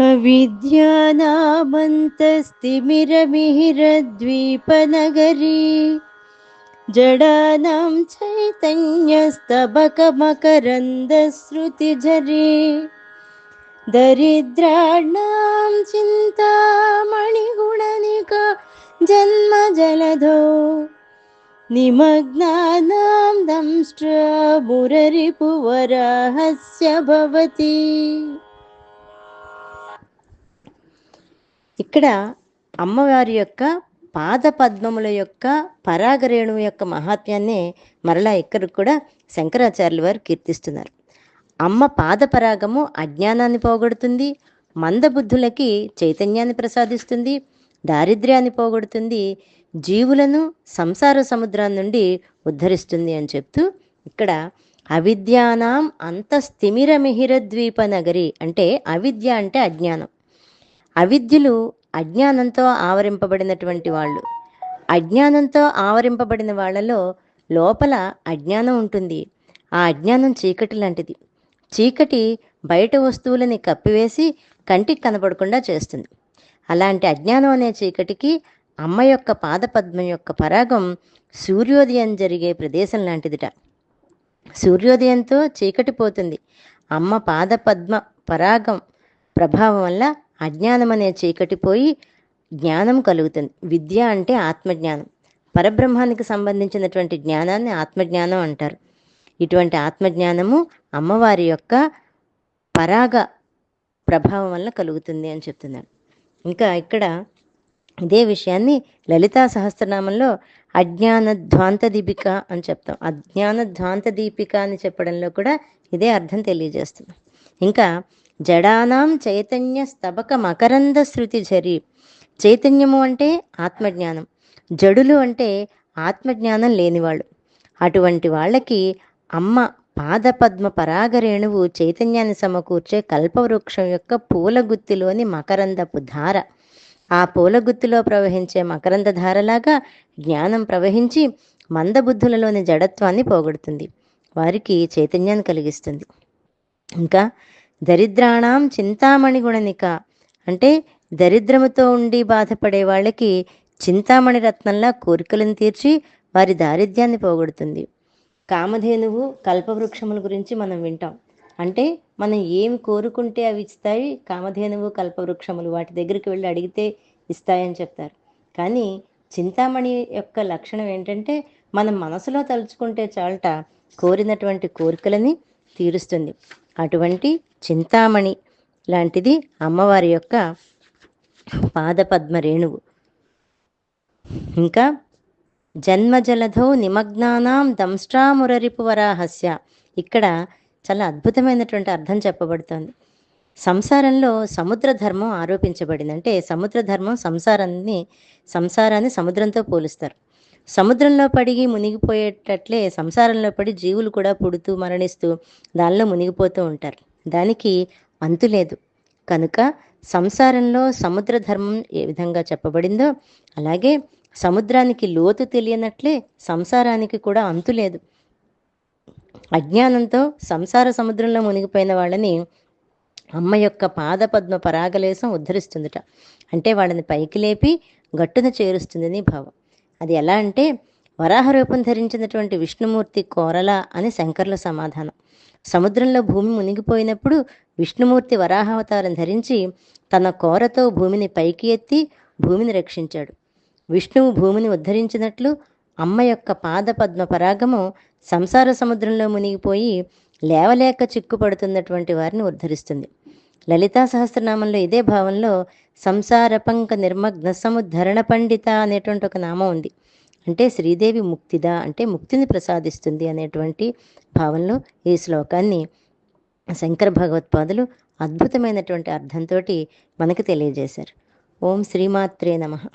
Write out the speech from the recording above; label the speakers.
Speaker 1: अविद्यानामन्तस्तिमिरमिहिरद्वीपनगरी जडानां चैतन्यस्तबकमकरन्दश्रुतिझरी। दरिद्राणां चिन्तामणिगुणनिका जन्मजलधौ। निमग्नानां दंष्ट्रमुररिपुवराहस्य भवति ఇక్కడ అమ్మవారి యొక్క పాద పద్మముల యొక్క పరాగరేణువు యొక్క మహాత్మ్యాన్నే మరలా ఇక్కడ కూడా శంకరాచార్యుల వారు కీర్తిస్తున్నారు. అమ్మ పాద పరాగము అజ్ఞానాన్ని పోగొడుతుంది మందబుద్ధులకి చైతన్యాన్ని ప్రసాదిస్తుంది దారిద్ర్యాన్ని పోగొడుతుంది జీవులను సంసార సముద్రం నుండి ఉద్ధరిస్తుంది అని చెప్తూ ఇక్కడ అవిద్యానాం అంతస్థిమిర మిహిర ద్వీప నగరి అంటే అవిద్య అంటే అజ్ఞానం. అవిద్యులు అజ్ఞానంతో ఆవరింపబడినటువంటి వాళ్ళు. అజ్ఞానంతో ఆవరింపబడిన వాళ్ళలో లోపల అజ్ఞానం ఉంటుంది. ఆ అజ్ఞానం చీకటి లాంటిది. చీకటి బయట వస్తువులని కప్పివేసి కంటికి కనపడకుండా చేస్తుంది. అలాంటి అజ్ఞానం అనే చీకటికి అమ్మ యొక్క పాదపద్మం యొక్క పరాగం సూర్యోదయం జరిగే ప్రదేశం లాంటిదిట. సూర్యోదయంతో చీకటి పోతుంది. అమ్మ పాదపద్మ పరాగం ప్రభావం వల్ల అజ్ఞానం అనే చీకటి పోయి జ్ఞానం కలుగుతుంది. విద్య అంటే ఆత్మజ్ఞానం. పరబ్రహ్మానికి సంబంధించినటువంటి జ్ఞానాన్ని ఆత్మజ్ఞానం అంటారు. ఇటువంటి ఆత్మజ్ఞానము అమ్మవారి యొక్క పరాగ ప్రభావం వల్ల కలుగుతుంది అని చెప్తున్నాడు ఇంకా ఇక్కడ ఇదే విషయాన్ని లలితా సహస్రనామంలో అజ్ఞాన ధ్వాంత దీపిక అని చెప్తాం. అజ్ఞాన ధ్వాంత దీపిక అని చెప్పడంలో కూడా ఇదే అర్థం తెలియజేస్తుంది. ఇంకా జడానాం చైతన్య స్తబక మకరంద శృతి జరి చైతన్యము అంటే ఆత్మజ్ఞానం. జడులు అంటే ఆత్మజ్ఞానం లేనివాళ్ళు. అటువంటి వాళ్ళకి అమ్మ పాదపద్మ పరాగరేణువు చైతన్యాన్ని సమకూర్చే కల్పవృక్షం యొక్క పూలగుత్తిలోని మకరందపు ధార. ఆ పూలగుత్తిలో ప్రవహించే మకరంద ధారలాగా జ్ఞానం ప్రవహించి మందబుద్ధులలోని జడత్వాన్ని పోగొడుతుంది. వారికి చైతన్యాన్ని కలిగిస్తుంది. ఇంకా దరిద్రాణం చింతామణి గుణనిక అంటే దరిద్రముతో ఉండి బాధపడే వాళ్ళకి చింతామణి రత్నంలా కోరికలను తీర్చి వారి దారిద్ర్యాన్ని పోగొడుతుంది. కామధేనువు కల్పవృక్షముల గురించి మనం వింటాం. అంటే మనం ఏం కోరుకుంటే అవి ఇస్తాయి కామధేనువు కల్పవృక్షములు వాటి దగ్గరికి వెళ్ళి అడిగితే ఇస్తాయని చెప్తారు. కానీ చింతామణి యొక్క లక్షణం ఏంటంటే మనం మనసులో తలుచుకుంటే చాలట కోరినటువంటి కోరికలని తీరుస్తుంది. అటువంటి చింతామణి లాంటిది అమ్మవారి యొక్క పాదపద్మ రేణువు. ఇంకా జన్మజలధౌ నిమగ్నానాం దంష్ట్రామురరిపు వరాహస్య ఇక్కడ చాలా అద్భుతమైనటువంటి అర్థం చెప్పబడుతోంది. సంసారంలో సముద్ర ధర్మం ఆరోపించబడింది. అంటే సముద్ర ధర్మం సంసారాన్ని సంసారాన్ని సముద్రంతో పోలుస్తారు. సముద్రంలో పడి మునిగిపోయేటట్లే సంసారంలో పడి జీవులు కూడా పుడుతూ మరణిస్తూ దానిలో మునిగిపోతూ ఉంటారు. దానికి అంతు లేదు. కనుక సంసారంలో సముద్ర ధర్మం ఏ విధంగా చెప్పబడిందో అలాగే సముద్రానికి లోతు తెలియనట్లే సంసారానికి కూడా అంతు లేదు. అజ్ఞానంతో సంసార సముద్రంలో మునిగిపోయిన వాళ్ళని అమ్మ యొక్క పాదపద్మ పరాగలేశం ఉద్ధరిస్తుందిట. అంటే వాళ్ళని పైకి లేపి గట్టున చేరుస్తుందని భావం. అది ఎలా అంటే వరాహ రూపం ధరించినటువంటి విష్ణుమూర్తి కోరల అని శంకర్ల సమాధానం. సముద్రంలో భూమి మునిగిపోయినప్పుడు విష్ణుమూర్తి వరాహావతారం ధరించి తన కోరతో భూమిని పైకి ఎత్తి భూమిని రక్షించాడు. విష్ణువు భూమిని ఉద్ధరించినట్లు అమ్మ యొక్క పాదపద్మ పరాగము సంసార సముద్రంలో మునిగిపోయి లేవలేక చిక్కుపడుతున్నటువంటి వారిని ఉద్ధరిస్తుంది. లలితా సహస్రనామంలో ఇదే భావంలో సంసార పంక నిర్మగ్న సముద్ధరణ పండిత అనేటువంటి ఒక నామం ఉంది. అంటే శ్రీదేవి ముక్తిద? అంటే ముక్తిని ప్రసాదిస్తుంది అనేటువంటి భావంలో ఈ శ్లోకాన్ని శంకర భగవత్పాదులు అద్భుతమైనటువంటి అర్థంతో మనకు తెలియజేశారు. ఓం శ్రీమాత్రే నమః.